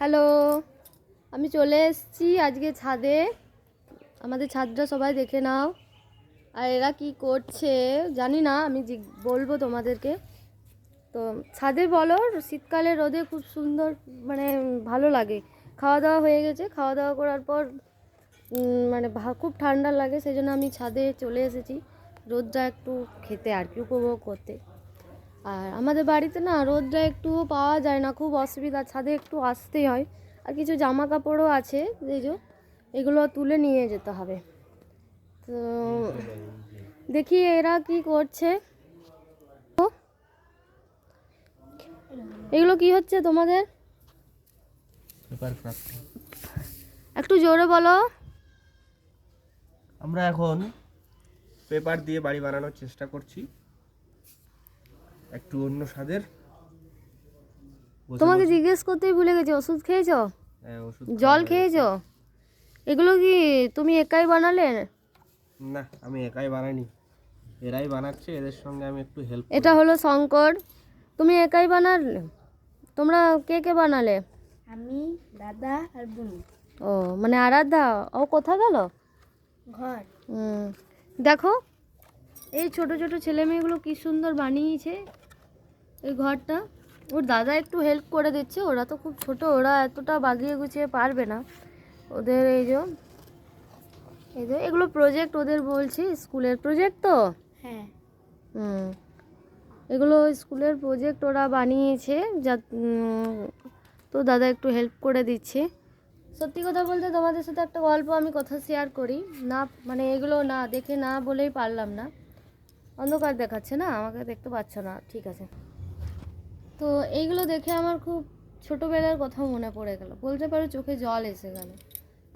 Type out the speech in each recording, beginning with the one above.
Hello, আমি চলে এসেছি আজকে ছাদে। আমাদের ছাদটা সবাই দেখে নাও। আর এরা কি করছে জানি না, আমি বলব তোমাদেরকে। তো ছাদে বলো, শীতকালে রোদে খুব সুন্দর মানে ভালো লাগে। খাওয়া দাওয়া হয়ে গেছে খাওয়া দাওয়া করার পর মানে খুব ঠান্ডা লাগে সেই জন্য আমি ছাদে চলে এসেছি। রোদটা একটু খেতে আর কি, উপভোগ করতে। আর আমাদের বাড়িতে না রোদটা একটু পাওয়া যায় না, খুব অসুবিধা। ছাদে একটু আসতেই হয়। আর কিছু জামা কাপড়ও আছে, এই যে, এগুলো তুলে নিয়ে যেতে হবে। তো দেখি এরা কি করছে। এগুলো কি হচ্ছে তোমাদের? একটু জোরে বলো। আমরা এখন পেপার দিয়ে বাড়ি বানানোর চেষ্টা করছি। একটু অন্য স্বাদের। তোমাকে জিজ্ঞেস করতেই ভুলে গেছি ওষুধ খেয়েছো? হ্যাঁ, ওষুধ জল খেয়েছো? এগুলো কি তুমি একাই বানালে? না আমি একাই বানাইনি। এরাই বানাচ্ছে এদের সঙ্গে আমি একটু হেল্প এটা হলো শঙ্কর। তুমি একাই বানালে? তোমরা কে কে বানালে? আমি দাদা আর বোন। ও মানে আরাধ্যা? ও কোথা গেল? ঘর। দেখো। এই ছোট ছোট ছেলে মেয়েগুলো কি সুন্দর বানিয়েছে। এই ঘরটা। ওর দাদা একটু হেল্প করে দিচ্ছে ওরা তো খুব ছোট ওরা এতটা বাগিয়ে গুছিয়ে পারবে না। ওদের এই যে এই যে এগুলো প্রজেক্ট ওদের বলছি স্কুলের প্রজেক্ট তো? হ্যাঁ। হুম। এগুলো স্কুলের প্রজেক্ট ওরা বানিয়েছে যা তো দাদা একটু হেল্প করে দিচ্ছে। সত্যি কথা বলতে তোমাদের সাথে একটা গল্প আমি কথা শেয়ার করি। না মানে এগুলো না দেখে না বলেই পারলাম না। অন্ধকার দেখাচ্ছে না আমাকে দেখতে পাচ্ছ না ঠিক আছে। তো এইগুলো দেখে আমার খুব ছোটোবেলার কথা মনে পড়ে গেল। বলতে পারো চোখে জল এসে গেল।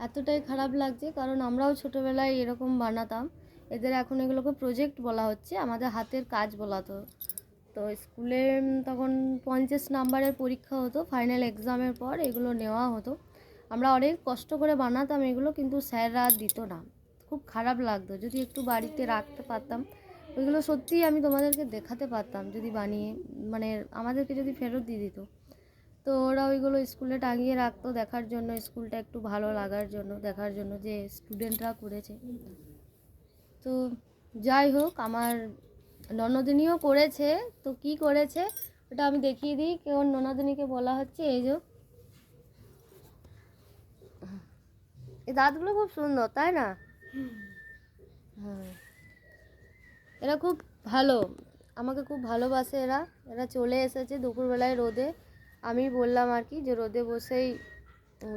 এতটাই খারাপ লাগছে, কারণ আমরাও ছোটোবেলায় এরকম বানাতাম। এদের এখন এগুলোকে প্রজেক্ট বলা হচ্ছে, আমাদের হাতের কাজ বলাতো তো। তো স্কুলে তখন পঞ্চাশ নাম্বারের পরীক্ষা হতো ফাইনাল এক্সামের পর এগুলো নেওয়া হতো। আমরা অনেক কষ্ট করে বানাতাম এগুলো, কিন্তু স্যাররা দিত না। খুব খারাপ লাগতো, যদি একটু বাড়িতে রাখতে পারতাম ওইগুলো সত্যিই আমি তোমাদেরকে দেখাতে পারতাম যদি বানিয়ে মানে আমাদেরকে যদি ফেরত দিয়ে দিত। তো ওরা ওইগুলো স্কুলে টাঙিয়ে রাখতো দেখার জন্য স্কুলটা একটু ভালো লাগার জন্য দেখার জন্য যে স্টুডেন্টরা করেছে। তো যাই হোক আমার ননদিনীও করেছে। তো কি করেছে? ওটা আমি দেখিয়ে দিই। কেউ ননদিনীকে বলা হচ্ছে এই যে। এই দাঁতগুলো খুব সুন্দর তাই না? হুম। এরা খুব ভালো, আমাকে খুব ভালোবাসে এরা। এরা চলে এসেছে দুপুরবেলায় রোদে। আমি বললাম আর কি যে রোদে বসেই,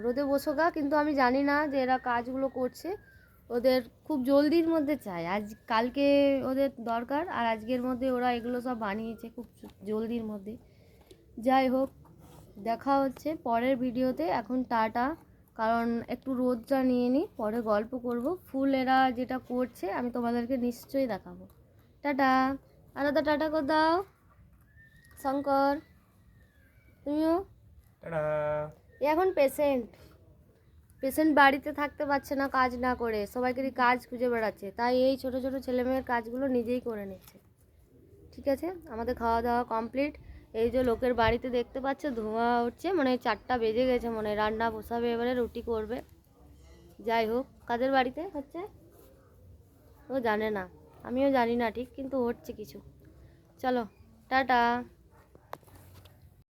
রোদে বসো গা, কিন্তু আমি জানি না যে এরা কাজগুলো করছে। ওদের খুব জলদির মধ্যে চাই আজ, কালকে ওদের দরকার, আর আজকের মধ্যে ওরা এগুলো সব বানিয়েছে খুব জলদির মধ্যে। যাই হোক, দেখা হচ্ছে পরের ভিডিওতে। এখন টাটা, কারণ একটু রোদটা নিয়ে নিই, পরে গল্প করব। ফুল এরা যেটা করছে, আমি তোমাদেরকে নিশ্চয়ই দেখাবো। টাটা। আলাদা টাটা করে দাও। শঙ্কর তুমিও? টাটা। এখন পেশেন্ট পেশেন্ট বাড়িতে থাকতে পারছে না কাজ না করে। সবাইকে কাজ খুঁজে বেড়াচ্ছে। তাই এই ছোট ছোট ছেলেমেয়ের কাজগুলো নিজেই করে নিচ্ছে। ঠিক আছে? আমাদের খাওয়া দাওয়া কমপ্লিট এই যে লোকের বাড়িতে দেখতে পাচ্ছ ধোঁয়া উঠছে মানে চারটা বেজে গেছে মনে হয়। রান্না বসাবে এবারে রুটি করবে। যাই হোক কাদের বাড়িতে হচ্ছে? ও জানে না। আমিও জানি না ঠিক? কিন্তু হচ্ছে কিছু। চলো টাটা।